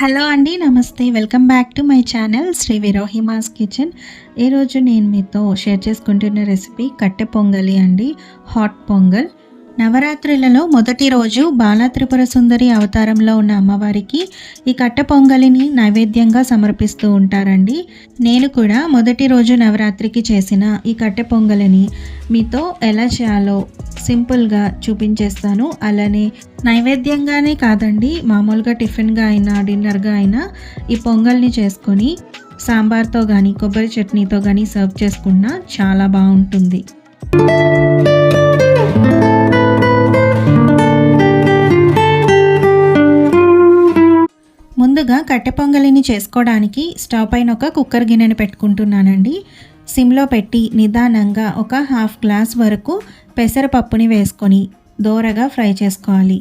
Hello అండి నమస్తే. Welcome back to my channel Sri Virohimas kitchen. ఈరోజు నేను మీతో షేర్ చేసుకుంటున్న రెసిపీ కట్టె పొంగలి అండి హాట్ పొంగల్. నవరాత్రులలో మొదటి రోజు బాలాత్రిపుర సుందరి అవతారంలో ఉన్న అమ్మవారికి ఈ కట్ట పొంగలిని నైవేద్యంగా సమర్పిస్తూ ఉంటారండి. నేను కూడా మొదటి రోజు నవరాత్రికి చేసిన ఈ కట్టె పొంగలిని మీతో ఎలా చేయాలో సింపుల్గా చూపించేస్తాను. అలానే నైవేద్యంగానే కాదండి మామూలుగా టిఫిన్గా అయినా డిన్నర్గా అయినా ఈ పొంగల్ని చేసుకొని సాంబార్తో కానీ కొబ్బరి చట్నీతో కానీ సర్వ్ చేసుకున్నా చాలా బాగుంటుంది. ముందుగా కట్టె పొంగలిని చేసుకోవడానికి స్టవ్ పైన ఒక కుక్కర్ గిన్నెని పెట్టుకుంటున్నానండి. సిమ్లో పెట్టి నిదానంగా ఒక హాఫ్ గ్లాస్ వరకు పెసరపప్పుని వేసుకొని దోరగా ఫ్రై చేసుకోవాలి.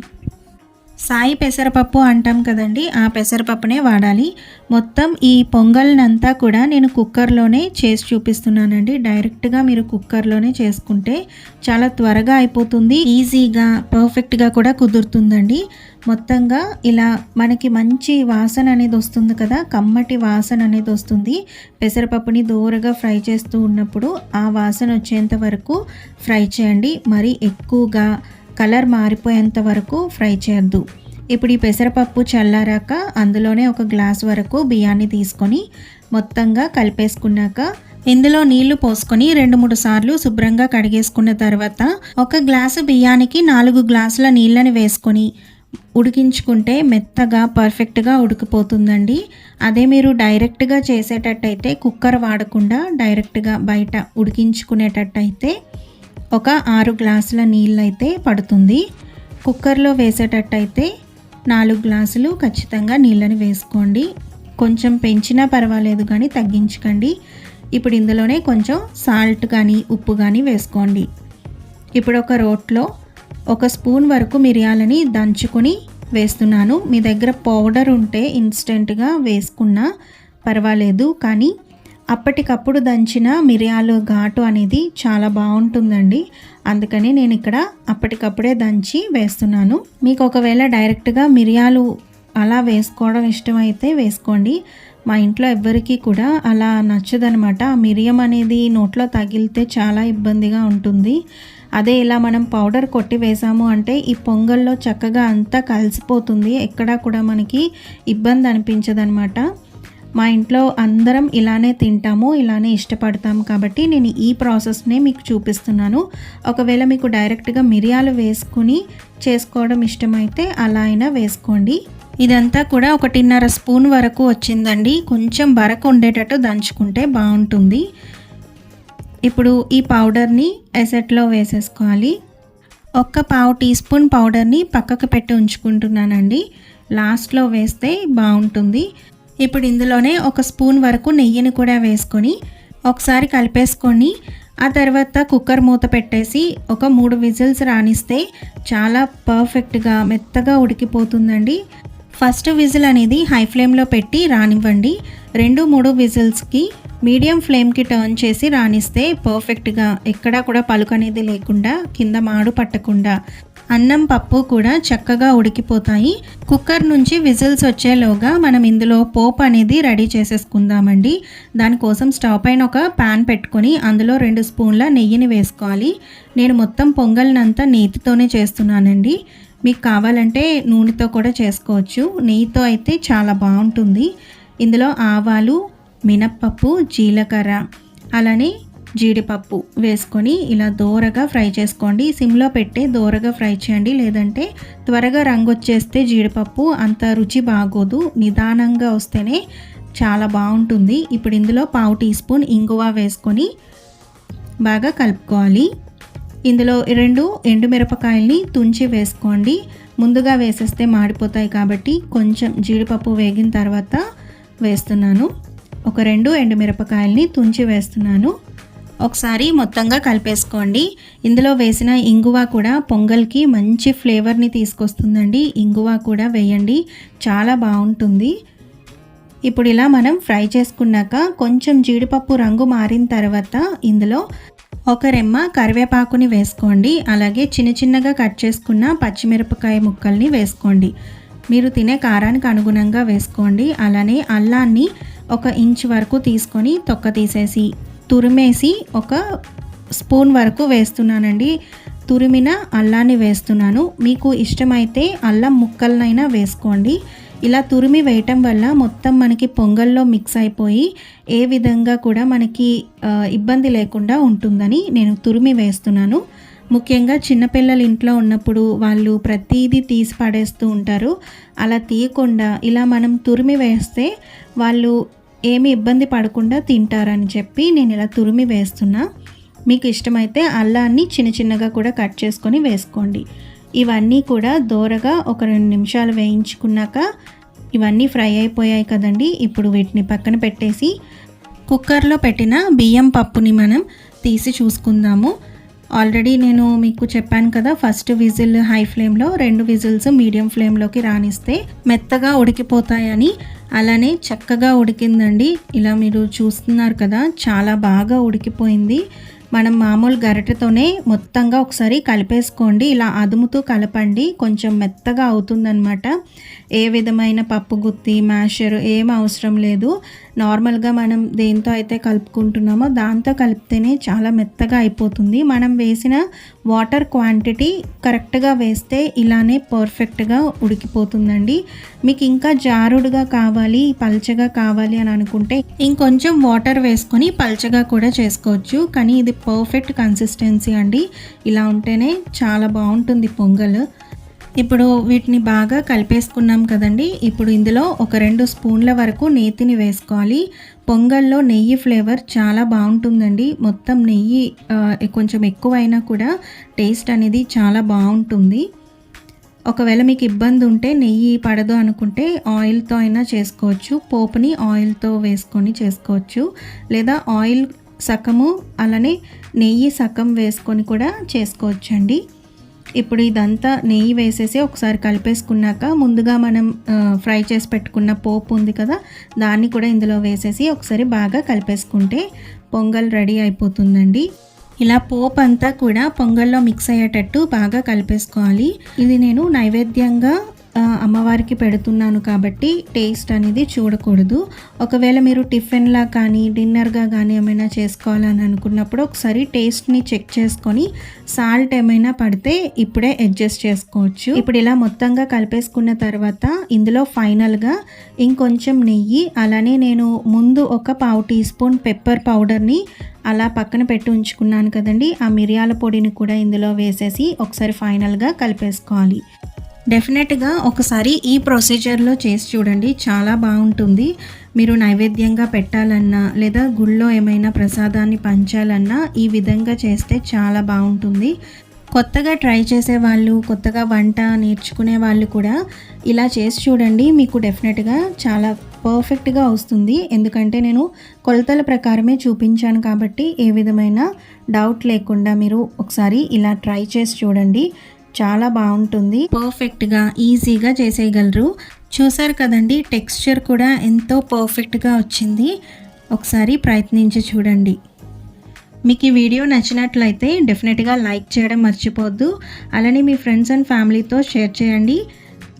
సాయి పెసరపప్పు అంటాం కదండి ఆ పెసరపప్పునే వాడాలి. మొత్తం ఈ పొంగల్నంతా కూడా నేను కుక్కర్లోనే చేసి చూపిస్తున్నానండి. డైరెక్ట్గా మీరు కుక్కర్లోనే చేసుకుంటే చాలా త్వరగా అయిపోతుంది ఈజీగా పర్ఫెక్ట్గా కూడా కుదురుతుందండి. మొత్తంగా ఇలా మనకి మంచి వాసన అనేది వస్తుంది కదా కమ్మటి వాసన అనేది వస్తుంది. పెసరపప్పుని దూరగా ఫ్రై చేస్తూ ఉన్నప్పుడు ఆ వాసన వచ్చేంత వరకు ఫ్రై చేయండి. మరి ఎక్కువగా కలర్ మారిపోయేంత వరకు ఫ్రై చేయొద్దు. ఇప్పుడు ఈ పెసరపప్పు చల్లారాక అందులోనే ఒక గ్లాస్ వరకు బియ్యాన్ని తీసుకొని మొత్తంగా కలిపేసుకున్నాక ఇందులో నీళ్ళు పోసుకొని రెండు మూడు సార్లు శుభ్రంగా కడిగేసుకున్న తర్వాత ఒక గ్లాసు బియ్యానికి నాలుగు గ్లాసుల నీళ్ళని వేసుకొని ఉడికించుకుంటే మెత్తగా పర్ఫెక్ట్గా ఉడికిపోతుందండి. అదే మీరు డైరెక్ట్గా చేసేటట్టయితే కుక్కర్ వాడకుండా డైరెక్ట్గా బయట ఉడికించుకునేటట్టయితే ఒక ఆరు గ్లాసుల నీళ్ళు అయితే పడుతుంది. కుక్కర్లో వేసేటట్టయితే నాలుగు గ్లాసులు ఖచ్చితంగా నీళ్ళని వేసుకోండి. కొంచెం పెంచినా పర్వాలేదు కానీ తగ్గించకండి. ఇప్పుడు ఇందులోనే కొంచెం సాల్ట్ కానీ ఉప్పు కానీ వేసుకోండి. ఇప్పుడు ఒక రోట్లో ఒక స్పూన్ వరకు మిరియాలని దంచుకొని వేస్తున్నాను. మీ దగ్గర పౌడర్ ఉంటే ఇన్స్టెంట్గా వేసుకున్నా పర్వాలేదు కానీ అప్పటికప్పుడు దంచిన మిరియాలు ఘాటు అనేది చాలా బాగుంటుందండి. అందుకని నేను ఇక్కడ అప్పటికప్పుడే దంచి వేస్తున్నాను. మీకు ఒకవేళ డైరెక్ట్గా మిరియాలు అలా వేసుకోవడం ఇష్టమైతే వేసుకోండి. మా ఇంట్లో ఎవ్వరికీ కూడా అలా నచ్చదనమాట. ఆ మిరియం అనేది నోట్లో తగిలితే చాలా ఇబ్బందిగా ఉంటుంది. అదే ఇలా మనం పౌడర్ కొట్టి వేసాము అంటే ఈ పొంగల్లో చక్కగా అంతా కలిసిపోతుంది. ఎక్కడా కూడా మనకి ఇబ్బంది అనిపించదనమాట. మా ఇంట్లో అందరం ఇలానే తింటాము ఇలానే ఇష్టపడతాము కాబట్టి నేను ఈ ప్రాసెస్నే మీకు చూపిస్తున్నాను. ఒకవేళ మీకు డైరెక్ట్గా మిరియాలు వేసుకుని చేసుకోవడం ఇష్టమైతే అలా అయినా వేసుకోండి. ఇదంతా కూడా ఒకటిన్నర స్పూన్ వరకు వచ్చిందండి. కొంచెం బరకు ఉండేటట్టు దంచుకుంటే బాగుంటుంది. ఇప్పుడు ఈ పౌడర్ని ఎసెట్లో వేసేసుకోవాలి. ఒక్క పావు టీ స్పూన్ పౌడర్ని పక్కకు పెట్టి ఉంచుకుంటున్నానండి. లాస్ట్లో వేస్తే బాగుంటుంది. ఇప్పుడు ఇందులోనే ఒక స్పూన్ వరకు నెయ్యిని కూడా వేసుకొని ఒకసారి కలిపేసుకొని ఆ తర్వాత కుక్కర్ మూత పెట్టేసి ఒక మూడు విజిల్స్ రాణిస్తే చాలా పర్ఫెక్ట్గా మెత్తగా ఉడికిపోతుందండి. ఫస్ట్ విజిల్ అనేది హై ఫ్లేమ్లో పెట్టి రానివ్వండి. రెండు మూడు విజిల్స్కి మీడియం ఫ్లేమ్కి టర్న్ చేసి రాణిస్తే పర్ఫెక్ట్గా ఎక్కడా కూడా పలుకు అనేది లేకుండా కింద మాడు పట్టకుండా అన్నం పప్పు కూడా చక్కగా ఉడికిపోతాయి. కుక్కర్ నుంచి విజిల్స్ వచ్చేలోగా మనం ఇందులో పోపు అనేది రెడీ చేసేసుకుందామండి. దానికోసం స్టవ్ పైన ఒక ప్యాన్ పెట్టుకొని అందులో రెండు స్పూన్ల నెయ్యిని వేసుకోవాలి. నేను మొత్తం పొంగల్నంతా నేతితోనే చేస్తున్నానండి. మీకు కావాలంటే నూనెతో కూడా చేసుకోవచ్చు. నెయ్యితో అయితే చాలా బాగుంటుంది. ఇందులో ఆవాలు మినప్పప్పు జీలకర్ర అలానే జీడిపప్పు వేసుకొని ఇలా దోరగా ఫ్రై చేసుకోండి. సిమ్లో పెట్టి దోరగా ఫ్రై చేయండి. లేదంటే త్వరగా రంగు వచ్చేస్తే జీడిపప్పు అంత రుచి బాగోదు. నిదానంగా వస్తేనే చాలా బాగుంటుంది. ఇప్పుడు ఇందులో పావు టీ స్పూన్ ఇంగువ వేసుకొని బాగా కలుపుకోవాలి. ఇందులో రెండు ఎండుమిరపకాయల్ని తుంచి వేసుకోండి. ముందుగా వేసేస్తే మాడిపోతాయి కాబట్టి కొంచెం జీడిపప్పు వేగిన తర్వాత వేస్తున్నాను. ఒక రెండు ఎండుమిరపకాయల్ని తుంచి వేస్తున్నాను. ఒకసారి మొత్తంగా కలిపేసుకోండి. ఇందులో వేసిన ఇంగువ కూడా పొంగల్కి మంచి ఫ్లేవర్ని తీసుకొస్తుందండి. ఇంగువ కూడా వేయండి. చాలా బాగుంటుంది. ఇప్పుడు ఇలా మనం ఫ్రై చేసుకున్నాక కొంచెం జీడిపప్పు రంగు మారిన తర్వాత ఇందులో ఒక రెమ్మ కరివేపాకుని వేసుకోండి. అలాగే చిన్న చిన్నగా కట్ చేసుకున్న పచ్చిమిరపకాయ ముక్కల్ని వేసుకోండి. మీరు తినే కారానికి అనుగుణంగా వేసుకోండి. అలానే అల్లాన్ని ఒక ఇంచ్ వరకు తీసుకొని తొక్క తీసేసి తురిమేసి ఒక స్పూన్ వరకు వేస్తున్నానండి. తురిమిన అల్లాన్ని వేస్తున్నాను. మీకు ఇష్టమైతే అల్లం ముక్కలనైనా వేసుకోండి. ఇలా తురిమి వేయటం వల్ల మొత్తం మనకి పొంగల్లో మిక్స్ అయిపోయి ఏ విధంగా కూడా మనకి ఇబ్బంది లేకుండా ఉంటుందని నేను తురిమి వేస్తున్నాను. ముఖ్యంగా చిన్నపిల్లలు ఇంట్లో ఉన్నప్పుడు వాళ్ళు ప్రతిదీ తీసి పడేస్తూ ఉంటారు. అలా తీయకుండా ఇలా మనం తురిమి వేస్తే వాళ్ళు ఏమి ఇబ్బంది పడకుండా తింటారని చెప్పి నేను ఇలా తురిమి వేస్తున్నా. మీకు ఇష్టమైతే అల్లాన్ని చిన్న చిన్నగా కూడా కట్ చేసుకొని వేసుకోండి. ఇవన్నీ కూడా దోరగా ఒక రెండు నిమిషాలు వేయించుకున్నాక ఇవన్నీ ఫ్రై అయిపోయాయి కదండి. ఇప్పుడు వీటిని పక్కన పెట్టేసి కుక్కర్లో పెట్టిన బియ్యం పప్పుని మనం తీసి చూసుకుందాము. ఆల్రెడీ నేను మీకు చెప్పాను కదా ఫస్ట్ విజిల్ హై ఫ్లేమ్లో రెండు విజిల్స్ మీడియం ఫ్లేమ్లోకి రానిస్తే మెత్తగా ఉడికిపోతాయని అలానే చక్కగా ఉడికిందండి. ఇలా మీరు చూస్తున్నారు కదా చాలా బాగా ఉడికిపోయింది. మనం మామూలు గరిటెతోనే మొత్తంగా ఒకసారి కలిపేసుకోండి. ఇలా అదుముతూ కలపండి. కొంచెం మెత్తగా అవుతుందన్నమాట. ఏ విధమైన పప్పు గుత్తి మ్యాషర్ ఏం అవసరం లేదు. నార్మల్గా మనం దేంతో అయితే కలుపుకుంటున్నామో దాంతో కలిపితేనే చాలా మెత్తగా అయిపోతుంది. మనం వేసిన వాటర్ క్వాంటిటీ కరెక్ట్గా వేస్తే ఇలానే పర్ఫెక్ట్గా ఉడికిపోతుందండి. మీకు ఇంకా జారుడుగా కావాలి పల్చగా కావాలి అని అనుకుంటే ఇంకొంచెం వాటర్ వేసుకొని పల్చగా కూడా చేసుకోవచ్చు. కానీ ఇది పర్ఫెక్ట్ కన్సిస్టెన్సీ అండి. ఇలా ఉంటేనే చాలా బాగుంటుంది పొంగల్. ఇప్పుడు వీటిని బాగా కలిపేసుకున్నాం కదండి. ఇప్పుడు ఇందులో ఒక రెండు స్పూన్ల వరకు నేతిని వేసుకోవాలి. పొంగల్లో నెయ్యి ఫ్లేవర్ చాలా బాగుంటుందండి. మొత్తం నెయ్యి కొంచెం ఎక్కువైనా కూడా టేస్ట్ అనేది చాలా బాగుంటుంది. ఒకవేళ మీకు ఇబ్బంది ఉంటే నెయ్యి పడదు అనుకుంటే ఆయిల్తో అయినా చేసుకోవచ్చు. పోపుని ఆయిల్తో వేసుకొని చేసుకోవచ్చు. లేదా ఆయిల్ సగము అలానే నెయ్యి సగం వేసుకొని కూడా చేసుకోవచ్చండి. ఇప్పుడు ఇదంతా నెయ్యి వేసేసి ఒకసారి కలిపేసుకున్నాక ముందుగా మనం ఫ్రై చేసి పెట్టుకున్న పోపు ఉంది కదా దాన్ని కూడా ఇందులో వేసేసి ఒకసారి బాగా కలిపేసుకుంటే పొంగల్ రెడీ అయిపోతుందండి. ఇలా పోపు అంతా కూడా పొంగల్లో మిక్స్ అయ్యేటట్టు బాగా కలిపేసుకోవాలి. ఇది నేను నైవేద్యంగా అమ్మవారికి పెడుతున్నాను కాబట్టి టేస్ట్ అనేది చూడకూడదు. ఒకవేళ మీరు టిఫిన్లా కానీ డిన్నర్గా కానీ ఏమైనా చేసుకోవాలని అనుకున్నప్పుడు ఒకసారి టేస్ట్ని చెక్ చేసుకొని సాల్ట్ ఏమైనా పడితే ఇప్పుడే అడ్జస్ట్ చేసుకోవచ్చు. ఇప్పుడు ఇలా మొత్తంగా కలిపేసుకున్న తర్వాత ఇందులో ఫైనల్గా ఇంకొంచెం నెయ్యి అలానే నేను ముందు ఒక పావు టీ స్పూన్ పెప్పర్ పౌడర్ని అలా పక్కన పెట్టి ఉంచుకున్నాను కదండి ఆ మిరియాల పొడిని కూడా ఇందులో వేసేసి ఒకసారి ఫైనల్గా కలిపేసుకోవాలి. డెఫినెట్గా ఒకసారి ఈ ప్రొసీజర్లో చేసి చూడండి. చాలా బాగుంటుంది. మీరు నైవేద్యంగా పెట్టాలన్నా లేదా గుళ్ళో ఏమైనా ప్రసాదాన్ని పంచాలన్నా ఈ విధంగా చేస్తే చాలా బాగుంటుంది. కొత్తగా ట్రై చేసే వాళ్ళు కొత్తగా వంట నేర్చుకునే వాళ్ళు కూడా ఇలా చేసి చూడండి. మీకు డెఫినెట్గా చాలా పర్ఫెక్ట్గా వస్తుంది. ఎందుకంటే నేను కొలతల ప్రకారమే చూపించాను కాబట్టి ఏ విధమైన డౌట్ లేకుండా మీరు ఒకసారి ఇలా ట్రై చేసి చూడండి. చాలా బాగుంటుంది. పర్ఫెక్ట్గా ఈజీగా చేసేయగలరు. చూసారు కదండి టెక్స్చర్ కూడా ఎంతో పర్ఫెక్ట్గా వచ్చింది. ఒకసారి ప్రయత్నించి చూడండి. మీకు ఈ వీడియో నచ్చినట్లయితే డెఫినెట్గా లైక్ చేయడం మర్చిపోద్దు అలానే మీ ఫ్రెండ్స్ అండ్ ఫ్యామిలీతో షేర్ చేయండి.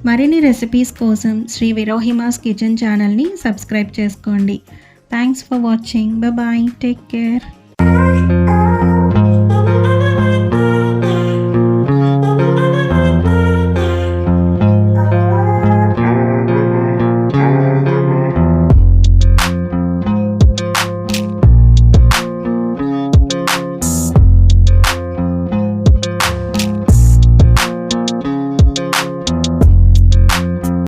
మరిన్ని రెసిపీస్ కోసం శ్రీ విరోహిమాస్ కిచెన్ ఛానల్ని సబ్స్క్రైబ్ చేసుకోండి. Thanks for watching bye take care